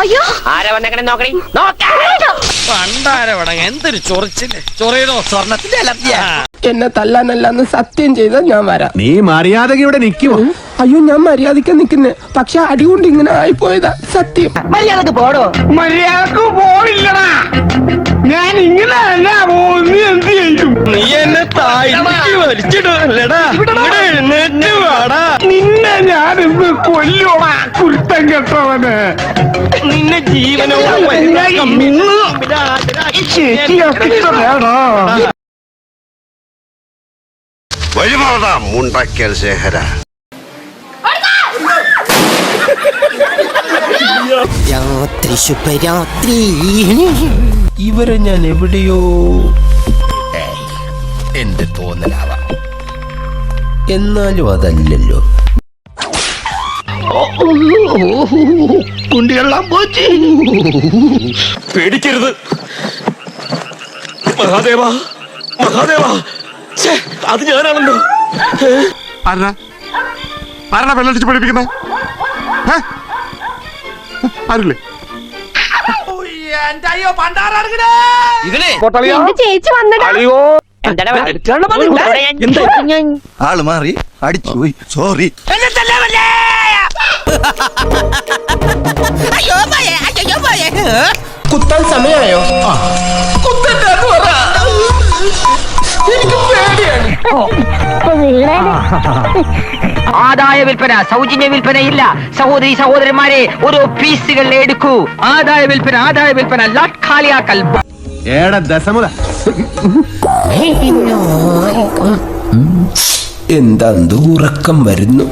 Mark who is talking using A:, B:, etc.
A: അയ്യോ.
B: ആരാ വന്നേക്കണേ നോക്കണേ? നോക്കാം.
C: പണ്ടാരവടങ്ങ എന്തൊരു ചൊറിച്ചിൽ. ചൊറിയടോ സ്വർണത്തിന്റെ അലർജിയാ.
D: എന്നെ തല്ലാനല്ലാന്ന് സത്യം ചെയ്താൽ ഞാൻ വരാം.
E: നീ മര്യാദയ്ക്ക് ഇവിടെ നിൽക്കുമോ
D: അയ്യോ ഞാൻ മര്യാദയ്ക്ക് നിൽക്കുന്നേ. പക്ഷെ അടി കൊണ്ട് ഇങ്ങനെ ആയിപ്പോയതാ സത്യം.
B: മര്യാദയ്ക്ക് പോടോ.
D: മര്യാദയ്ക്ക് പോയില്ലടാ. ഞാൻ ഇങ്ങനെ അല്ല പോകുന്നു. നിന്നെ ഞാൻ ഇന്ന് കൊല്ലോടാ കുരുത്തം കെട്ടവന്.
C: നിന്നെ ജീവനോട്
F: വഴിമാറാ ശേഖര.
G: രാത്രി ശുഭരാത്രി.
D: ഇവരെ ഞാൻ എവിടെയോ
C: എന്റെ തോന്നലാവാം.
D: എന്നാലും അതല്ലല്ലോ. കുണ്ടികളാൻ പോച്ചി
C: പേടിക്കരുത്. മഹാദേവ മഹാദേവ. അത് ഞാനാണല്ലോ.
F: ആരാ? ആരാ വെള്ളടിച്ച് പഠിപ്പിക്കുന്നത് ആരില്ലേ?
C: ഇതിനെ
A: എന്റെ ചേച്ചി വന്നടാ.
B: എന്താടാ
E: ആൾ മാറി. അടിച്ചു പോയി. സോറി
D: കുത്താൻ സമയമായോ?
B: ആദായ വിൽപ്പന സൗജന്യ വിൽപ്പന ഇല്ല സഹോദരി സഹോദരന്മാരെ ഓരോ പീസുകൾ എടുക്കൂ. ആദായ വിൽപ്പന ആദായ വിൽപ്പന ലാട്ട് ഖാലിയാക്കൽ.
E: ഏടാ ദശമുല
D: എന്താ ഉറക്കം വരുന്നു